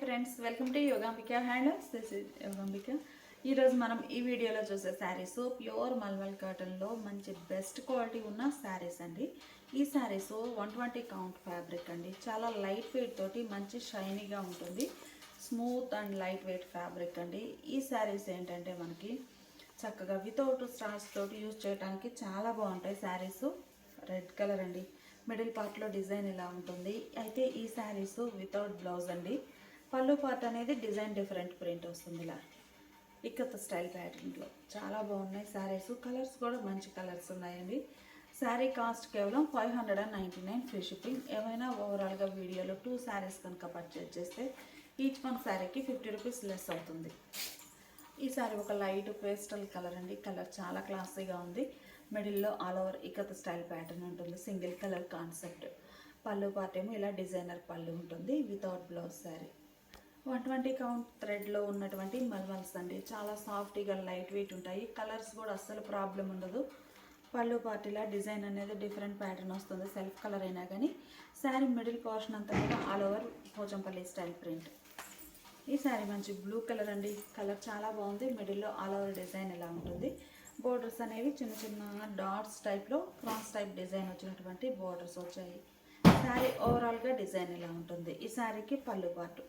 Friends welcome to Yogambika handlooms this is Yogambika ఈరోజు మనం ఈ వీడియోలో చూసే శారీస్ ప్యూర్ మల్మల్ కాటన్లో మంచి బెస్ట్ క్వాలిటీ ఉన్న శారీస్ అండి. ఈ saris one twenty count fabric అండి. చాలా లైట్ వెయిట్ తోటి మంచి షైనీగా ఉంటుంది. Smooth and light weight fabric అండి. ఈ శారీస్ ఏంటంటే మనకి చక్కగా వితౌట్ స్టార్స్ తోటి యూజ్ చేయడానికి చాలా బాగుంటాయి శారీస్ రెడ్ కలర్ అండి. మిడిల్ పార్ట్లో డిజైన్ ఇలా ఉంటుంది. అయితే ఈ శారీస్ వితౌట్ బ్లౌజ్ అండి. పళ్ళు పార్ట్ అనేది డిజైన్ డిఫరెంట్ ప్రింట్ వస్తుంది ఇలా. ఇక్కత స్టైల్ ప్యాటర్న్లో చాలా బాగున్నాయి శారీస్ కలర్స్ కూడా మంచి కలర్స్ ఉన్నాయండి. శారీ కాస్ట్ కేవలం five hundred and ninety nine free shipping. ఏమైనా ఓవరాల్గా వీడియోలో టూ శారీస్ కనుక పర్చేజ్ చేస్తే ఈచ్ వన్ శారీకి ఫిఫ్టీ రూపీస్ లెస్ అవుతుంది. ఈ సారీ ఒక లైట్ పేస్టల్ కలర్ అండి. కలర్ చాలా క్లాసీగా ఉంది. మిడిల్లో all over ikat style pattern ఉంటుంది. సింగిల్ కలర్ కాన్సెప్ట్ పళ్ళు పాటేమో ఇలా డిజైనర్ పళ్ళు ఉంటుంది. Without blouse sari one twenty count థ్రెడ్లో ఉన్నటువంటి మల్మల్స్ అండి. చాలా సాఫ్ట్గా లైట్ వెయిట్ ఉంటాయి. కలర్స్ కూడా అస్సలు ప్రాబ్లం ఉండదు. పళ్ళు పార్టీలా డిజైన్ అనేది డిఫరెంట్ ప్యాటర్న్ వస్తుంది. సెల్ఫ్ కలర్ అయినా కానీ. శారీ మిడిల్ పోర్షన్ అంతా కూడా all over Pochampally style print. ఈ శారీ మంచి బ్లూ కలర్ అండి. కలర్ చాలా బాగుంది. మిడిల్లో ఆల్ ఓవర్ డిజైన్ ఇలా ఉంటుంది. బోర్డర్స్ అనేవి చిన్న చిన్న డాట్స్ టైప్లో క్రాస్ టైప్ డిజైన్ వచ్చినటువంటి బోర్డర్స్ వచ్చాయి. శారీ ఓవరాల్గా డిజైన్ ఇలా ఉంటుంది. ఈ శారీకి పళ్ళు పార్ట్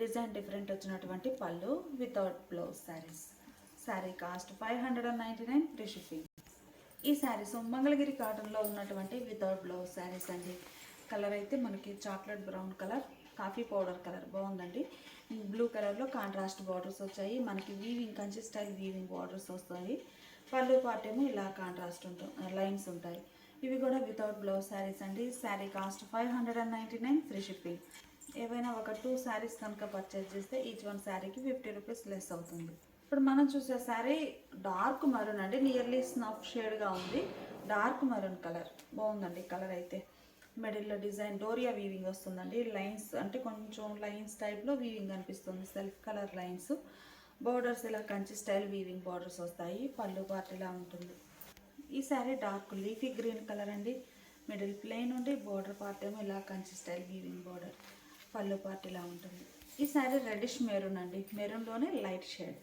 డిజైన్ డిఫరెంట్ వచ్చినటువంటి పళ్ళు without blouse saris sari cost five hundred and ninety nine free shipping ఈ శారీస్ మంగళగిరి కాటన్లో ఉన్నటువంటి వితౌట్ బ్లౌజ్ శారీస్ అండి. కలర్ అయితే మనకి chocolate brown colour coffee powder colour బాగుందండి. బ్లూ కలర్లో కాంట్రాస్ట్ బార్డర్స్ వచ్చాయి. మనకి weaving Kanchi style weaving borders వస్తాయి. పళ్ళు పార్ట్ ఏమో ఇలా కాంట్రాస్ట్ ఉంటుంది లైన్స్ ఉంటాయి. ఇవి కూడా వితౌట్ బ్లౌజ్ శారీస్ అండి. Sari cost five hundred and ninety nine free shipping ఏవైనా ఒక టూ శారీస్ కనుక పర్చేజ్ చేస్తే ఈచ్ వన్ శారీకి ఫిఫ్టీ రూపీస్ లెస్ అవుతుంది. ఇప్పుడు మనం చూసే శారీ డార్క్ మరూన్ అండి. నియర్లీ స్నఫ్ షేడ్గా ఉంది. డార్క్ మరూన్ కలర్ బాగుందండి కలర్ అయితే. మిడిల్లో డిజైన్ డోరియా వీవింగ్ వస్తుందండి. లైన్స్ అంటే కొంచెం లైన్స్ టైప్లో వీవింగ్ అనిపిస్తుంది. సెల్ఫ్ కలర్ లైన్స్ బోర్డర్స్ ఇలా కంచి స్టైల్ వీవింగ్ బార్డర్స్ వస్తాయి. పళ్ళు పార్ట్ ఇలా ఉంటుంది. ఈ sari dark leafy green colour అండి. మిడిల్ ప్లెయిన్ ఉండి బార్డర్ పార్ట్ ఏమో ఇలా కంచి స్టైల్ వీవింగ్ బార్డర్ పళ్ళు పార్ట్ ఇలా ఉంటుంది. ఈ శారీ రెడిష్ మెరూన్ అండి. మెరూన్లోనే లైట్ షేడ్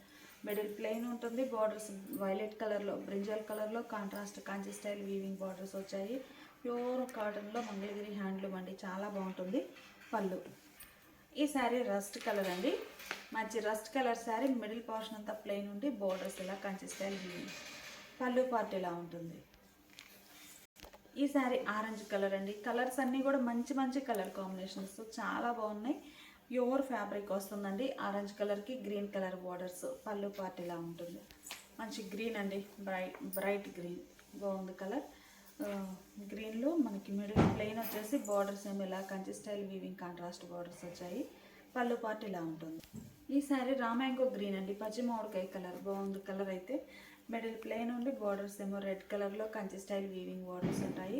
మిడిల్ ప్లెయిన్ ఉంటుంది. బార్డర్స్ వైలెట్ కలర్లో బ్రింజల్ కలర్లో contrast Kanchi style weaving borders వచ్చాయి. ప్యూర్ కాటన్లో మంగళగిరి హ్యాండ్లూమ్ అండి. చాలా బాగుంటుంది పళ్ళు. ఈ శారీ రస్ట్ కలర్ అండి. మంచి rust colour sari. Middle portion అంతా ప్లెయిన్ ఉండి బోర్డర్స్ ఇలా కంచి స్టైల్ వీవింగ్ పళ్ళు పార్ట్ ఇలా ఉంటుంది. ఈ శారీ ఆరెంజ్ కలర్ అండి. కలర్స్ అన్నీ కూడా మంచి మంచి కలర్ కాంబినేషన్స్. చాలా బాగున్నాయి. ప్యూర్ ఫ్యాబ్రిక్ వస్తుందండి. ఆరెంజ్ కలర్కి గ్రీన్ కలర్ బార్డర్స్. పళ్ళు పార్టీలా ఉంటుంది. మంచి గ్రీన్ అండి. Bright bright green. బాగుంది కలర్. గ్రీన్లో మనకి మిడిల్ ప్లెయిన్ వచ్చేసి బార్డర్స్ ఏమి ఇలా Kanchi style weaving contrast borders వచ్చాయి. పళ్ళు పార్టీలా ఇలా ఉంటుంది. ఈ శారీ రామాంగో గ్రీన్ అండి. పచ్చి మామిడికాయ కలర్. బాగుంది కలర్ అయితే. మిడిల్ ప్లెయిన్ ఉండి బార్డర్స్ ఏమో రెడ్ కలర్లో కంచి స్టైల్ వీవింగ్ బార్డర్స్ ఉంటాయి.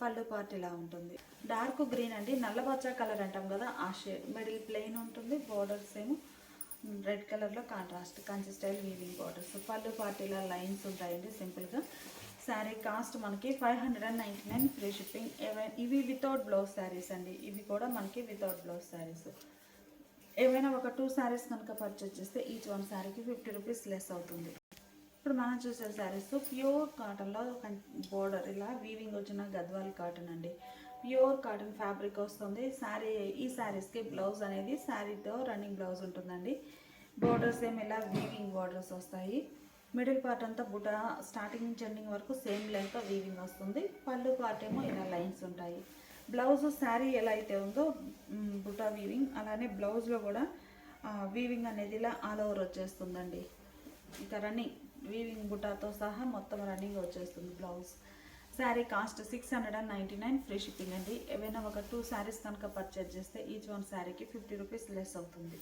పళ్ళు పార్ట్ ఇలా ఉంటుంది. డార్క్ గ్రీన్ అండి. నల్లబచ్చ కలర్ అంటాం కదా ఆ షేడ్. మిడిల్ ప్లెయిన్ ఉంటుంది. బార్డర్స్ ఏమో రెడ్ కలర్లో contrast Kanchi style weaving borders. పళ్ళు పార్టీల లైన్స్ ఉంటాయండి సింపుల్గా. శారీ కాస్ట్ మనకి five hundred and ninety nine free shipping. ఇవి వితౌట్ బ్లౌజ్ శారీస్ అండి. ఇవి కూడా మనకి వితౌట్ బ్లౌజ్ శారీస్. ఏవైనా ఒక టూ శారీస్ కనుక పర్చేజ్ చేస్తే ఈచ్ వన్ శారీకి ఫిఫ్టీ రూపీస్ లెస్ అవుతుంది. ఇప్పుడు మనం చూసే శారీస్ ప్యూర్ కాటన్లో బోర్డర్ ఇలా వీవింగ్ వచ్చిన గద్వాల్ కాటన్ అండి. ప్యూర్ కాటన్ ఫ్యాబ్రిక్ వస్తుంది. శారీ ఈ శారీస్కి బ్లౌజ్ అనేది శారీతో రన్నింగ్ బ్లౌజ్ ఉంటుందండి. బోర్డర్స్ ఏమి ఇలా వీవింగ్ బోర్డర్స్ వస్తాయి. మిడిల్ పార్ట్ అంతా బుట్ట స్టార్టింగ్ నుంచి ఎండింగ్ వరకు సేమ్ లెంత్ వీవింగ్ వస్తుంది. పళ్ళు పార్ట్ ఏమో ఇలా లైన్స్ ఉంటాయి. బ్లౌజ్ శారీ ఎలా అయితే ఉందో బుటా బుట్ట వీవింగ్ అలానే బ్లౌజ్లో కూడా వీవింగ్ అనేది ఇలా ఆల్ ఓవర్ వచ్చేస్తుందండి. ఇంకా రన్నింగ్ వీవింగ్ బుటాతో సహా మొత్తం రన్నింగ్ వచ్చేస్తుంది blouse sari cost six hundred and ninety nine free shipping అండి. ఏవైనా ఒక టూ శారీస్ కనుక పర్చేజ్ చేస్తే ఈచ్ వన్ శారీకి ఫిఫ్టీ రూపీస్ లెస్ అవుతుంది.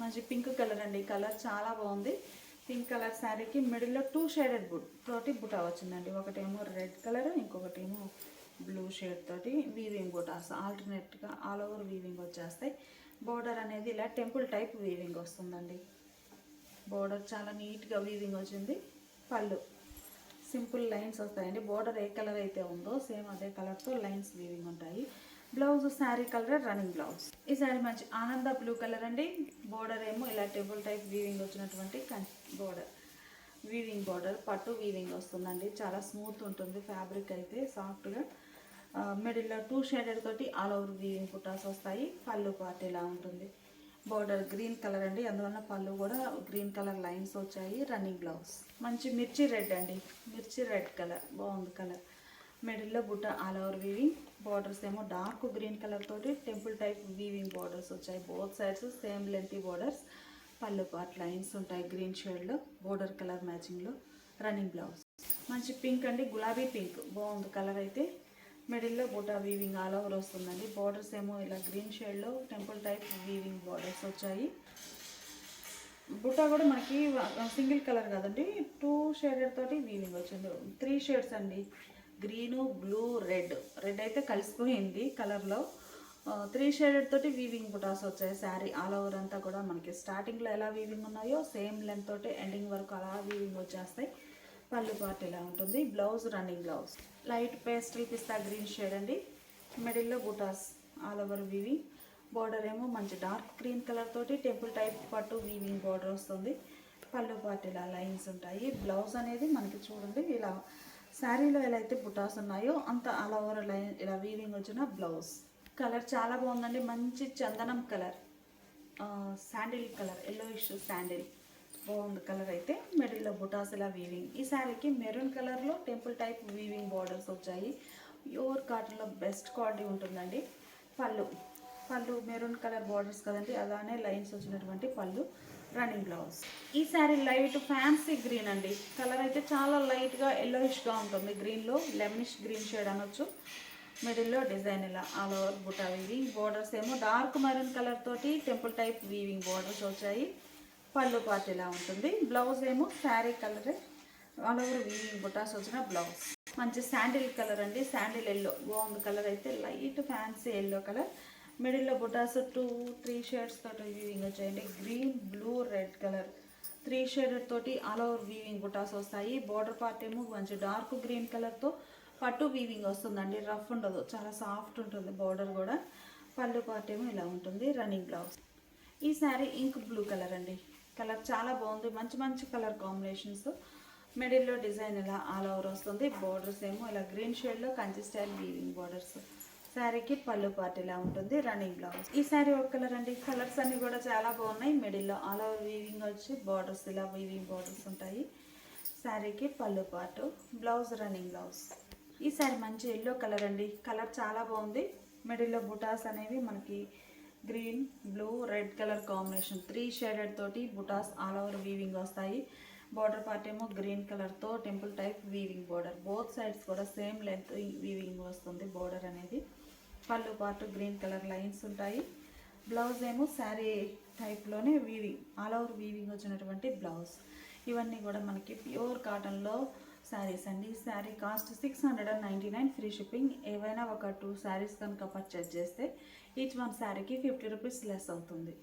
మంచి పింక్ కలర్ అండి. కలర్ చాలా బాగుంది. పింక్ కలర్ శారీకి మిడిల్లో టూ షేడెడ్ బుట్ తోటి బుటా వచ్చిందండి. ఒకటేమో రెడ్ కలర్ ఇంకొకటేమో బ్లూ షేడ్ తోటి వీవింగ్ బుటాస్. ఆల్టర్నేట్గా ఆల్ ఓవర్ వీవింగ్ వచ్చేస్తాయి. బోర్డర్ అనేది ఇలా టెంపుల్ టైప్ వీవింగ్ వస్తుందండి. బోర్డర్ చాలా నీట్గా వీవింగ్ వచ్చింది. పళ్ళు. సింపుల్ లైన్స్ వస్తాయండి. బోర్డర్ ఏ కలర్ అయితే ఉందో సేమ్ అదే కలర్తో లైన్స్ వీవింగ్ ఉంటాయి. Blouse sari colour running blouse. ఈ శారీ మంచి ఆనంద బ్లూ కలర్ అండి. బోర్డర్ ఏమో ఇలా టేబుల్ టైప్ వీవింగ్ వచ్చినటువంటి బోర్డర్. వీవింగ్ బోర్డర్ పట్టు వీవింగ్ వస్తుందండి. చాలా స్మూత్ ఉంటుంది ఫ్యాబ్రిక్ అయితే సాఫ్ట్గా. మిడిల్లో టూ షేడెడ్ తోటి ఆల్ ఓవర్ వీవింగ్ కుటాస్ వస్తాయి. పళ్ళు పార్ట్ ఇలా ఉంటుంది. బోర్డర్ గ్రీన్ కలర్ అండి. అందువల్ల పళ్ళు కూడా గ్రీన్ కలర్ లైన్స్ వచ్చాయి. Running blouse. మంచి మిర్చి రెడ్ అండి. మిర్చి రెడ్ కలర్. బాగుంది కలర్. మిడిల్లో బుట్ట ఆల్ ఓవర్ వీవింగ్. బార్డర్స్ ఏమో డార్క్ గ్రీన్ కలర్ తోటి టెంపుల్ టైప్ వీవింగ్ బార్డర్స్ వచ్చాయి. Both sides same length borders. పళ్ళు పార్ట్ లైన్స్ ఉంటాయి గ్రీన్ షేడ్లో బోర్డర్ కలర్ మ్యాచింగ్లో రన్నింగ్ బ్లౌజ్. మంచి పింక్ అండి. గులాబీ పింక్. బాగుంది కలర్ అయితే. మిడిల్లో బుటా వీవింగ్ ఆల్ ఓవర్ వస్తుందండి. బార్డర్స్ ఏమో ఇలా గ్రీన్ షేడ్లో టెంపుల్ టైప్ వీవింగ్ బార్డర్స్ వచ్చాయి. బుట్టా కూడా మనకి సింగిల్ కలర్ కాదండి. టూ షేడెడ్ తోటి వీవింగ్ వచ్చింది. త్రీ షేడ్స్ అండి. గ్రీను బ్లూ రెడ్ రెడ్ అయితే కలిసిపోయింది కలర్లో త్రీ షేడెడ్ తోటి వీవింగ్ బుటాస్ వచ్చాయి. శారీ ఆల్ ఓవర్ అంతా కూడా మనకి స్టార్టింగ్లో ఎలా వీవింగ్ ఉన్నాయో సేమ్ లెంత్ తోటి ఎండింగ్ వరకు అలా వీవింగ్ వచ్చేస్తాయి. పళ్ళు పార్ట్ ఇలా ఉంటుంది. Blouse running blouse. Light pastel పిస్తా గ్రీన్ షేడ్ అండి. మిడిల్లో బుటాస్ ఆల్ ఓవర్ వీవింగ్ బార్డర్ ఏమో మంచి డార్క్ గ్రీన్ కలర్ తోటి టెంపుల్ టైప్ పట్టు వీవింగ్ బార్డర్ వస్తుంది. పళ్ళు పాటు ఇలా లైన్స్ ఉంటాయి. బ్లౌజ్ అనేది మనకి చూడండి ఇలా శారీలో ఎలా అయితే బుటాస్ ఉన్నాయో అంత ఆల్ ఓవర్ లైన్ ఇలా వీవింగ్ వచ్చిన బ్లౌజ్. కలర్ చాలా బాగుందండి. మంచి చందనం colour. Sandal colour yellowish sandal. బాగుంది కలర్ అయితే మిడిల్లో బుటాస్ ఇలా వీవింగ్ ఈ శారీకి మెరూన్ కలర్లో టెంపుల్ టైప్ వీవింగ్ బార్డర్స్ వచ్చాయి. ప్యూర్ కాటన్లో బెస్ట్ క్వాలిటీ ఉంటుందండి. పళ్ళు. పళ్ళు మెరూన్ కలర్ బార్డర్స్ కదండి అలానే లైన్స్ వచ్చినటువంటి పళ్ళు రన్నింగ్ బ్లౌజ్ ఈ శారీ లైట్ ఫ్యాన్సీ గ్రీన్ అండి. కలర్ అయితే చాలా లైట్గా ఎల్లోయిష్గా ఉంటుంది. గ్రీన్లో లెమనిష్ గ్రీన్ షేడ్ అనొచ్చు. మిడిల్లో డిజైన్ ఇలా ఆల్ ఓవర్ బుటా వీవింగ్ బోర్డర్స్ ఏమో డార్క్ మెరూన్ కలర్ తోటి టెంపుల్ టైప్ వీవింగ్ బోర్డర్స్ వచ్చాయి. పళ్ళు పార్ట్ ఇలా ఉంటుంది. బ్లౌజ్ ఏమో శారీ కలరే ఆల్ ఓవర్ వీవింగ్ బుటాస్ వచ్చిన బ్లౌజ్ మంచి శాండిల్ కలర్ అండి. శాండిల్ ఎల్లో గోండ్ కలర్ అయితే. లైట్ ఫ్యాన్సీ ఎల్లో కలర్ మిడిల్లో బుటాస్ టూ త్రీ షేడ్స్ తోటి వీవింగ్ వచ్చాయండి. Green blue red colour three shade తోటి ఆల్ ఓవర్ వీవింగ్ బుటాస్ వస్తాయి. బార్డర్ పార్ట్ ఏమో మంచి డార్క్ గ్రీన్ కలర్తో పట్టు వీవింగ్ వస్తుందండి. రఫ్ ఉండదు. చాలా సాఫ్ట్ ఉంటుంది బార్డర్ కూడా. పళ్ళు పార్ట్ ఏమో ఇలా ఉంటుంది. రన్నింగ్ బ్లౌజ్ ఈ శారీ ఇంక్ బ్లూ కలర్ అండి. కలర్ చాలా బాగుంది. మంచి మంచి కలర్ కాంబినేషన్స్. మిడిల్లో డిజైన్ ఇలా ఆల్ ఓవర్ వస్తుంది. బోర్డర్స్ ఏమో ఇలా గ్రీన్ షేడ్లో కంచి స్టైల్ వీవింగ్ బోర్డర్స్ శారీకి పళ్ళు పార్ట్ ఇలా ఉంటుంది. రన్నింగ్ బ్లౌజ్ ఈ శారీ ఒక కలర్ అండి. కలర్స్ అన్నీ కూడా చాలా బాగున్నాయి. మిడిల్లో ఆల్ ఓవర్ వీవింగ్ వచ్చి బార్డర్స్ ఇలా వీవింగ్ బార్డర్స్ ఉంటాయి. శారీకి పళ్ళు పార్ట్. బ్లౌజ్ రన్నింగ్ బ్లౌజ్ ఈ శారీ మంచి ఎల్లో కలర్ అండి. కలర్ చాలా బాగుంది. మిడిల్లో బుటాస్ అనేవి మనకి green blue red colour combination. Three shaded తోటి బుటాస్ ఆల్ ఓవర్ వీవింగ్ వస్తాయి. బార్డర్ పార్ట్ ఏమో గ్రీన్ కలర్తో temple type weaving border. Both sides కూడా సేమ్ లెంత్ వీవింగ్ వస్తుంది బార్డర్ అనేది. పళ్ళు పార్ట్ గ్రీన్ కలర్ లైన్స్ ఉంటాయి. బ్లౌజ్ ఏమో శారీ టైప్లోనే వీవింగ్ ఆల్ ఓవర్ వీవింగ్ వచ్చినటువంటి బ్లౌజ్. ఇవన్నీ కూడా మనకి ప్యూర్ కాటన్లో శారీస్ అండి. Sari cost six hundred and ninety nine free shipping ఏవైనా ఒక టూ శారీస్ కనుక పర్చేస్ చేస్తే ఈచ్ వన్ శారీకి ఫిఫ్టీ రూపీస్ లెస్ అవుతుంది.